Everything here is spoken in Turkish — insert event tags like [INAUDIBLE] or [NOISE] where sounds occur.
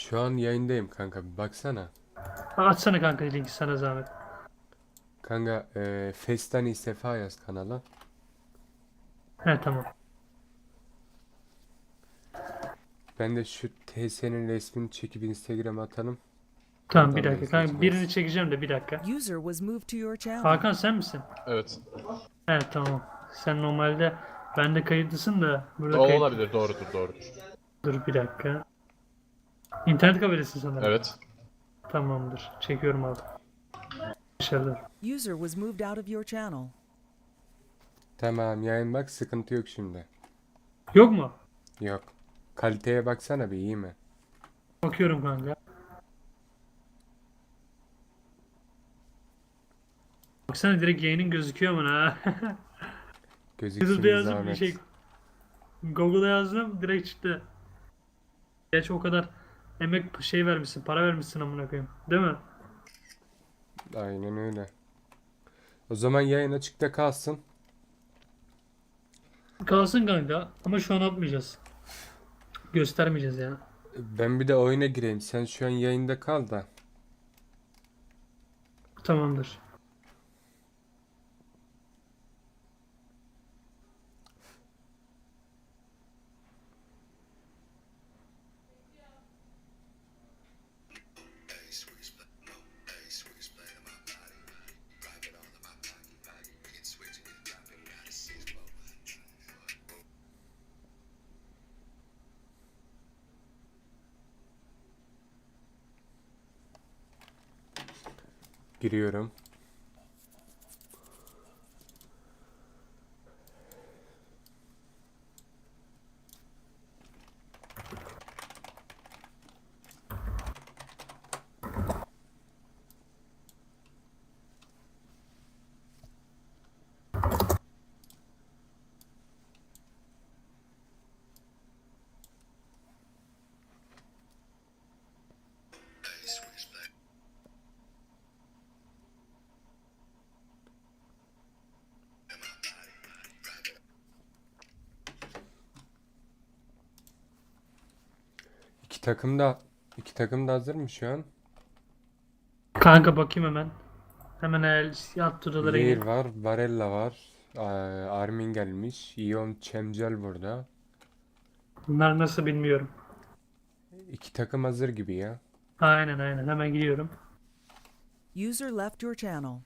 Şu an yayındayım kanka bir baksana. Ha, Atsana kanka linki sana zahmet. Kanka e, Festani Sefa yaz kanala. He tamam. Ben de şu TS'nin resmini çekip Instagram'a atalım. Tamam bir dakika. Kanka izleyeceğiz. birini çekeceğim de bir dakika. User was moved to your channel. Hakan sen misin? Evet. He tamam. Sen normalde bende kayıtlısın da burada O kayıt... olabilir. Doğrudur, doğrudur. Dur bir dakika. İnternet kafedesin sanırım. Evet. Tamamdır. Çekiyorum abi. Başarılı. User was moved out of your channel. Tamam yayın bak sıkıntı yok şimdi. Yok mu? Yok. Kaliteye baksana bir iyi mi? Bakıyorum kanka. Baksana direkt yayının gözüküyor mu ha? [LAUGHS] Gözüksün YouTube'da bir yazdım bir zahmet. şey. Google'a yazdım direkt çıktı. Gerçi o kadar emek şey vermişsin, para vermişsin amına koyayım. Değil mi? Aynen öyle. O zaman yayın açıkta kalsın. Kalsın kanka ama şu an atmayacağız. Göstermeyeceğiz yani. Ben bir de oyuna gireyim. Sen şu an yayında kal da. Tamamdır. Giriyorum. İki takım da iki takım da hazır mı şu an? Kanka bakayım hemen. Hemen el yat tudalara Lear gir. var, Barella var. Armin gelmiş. Ion Çemcel burada. Bunlar nasıl bilmiyorum. İki takım hazır gibi ya. Aynen aynen hemen gidiyorum. User left your channel.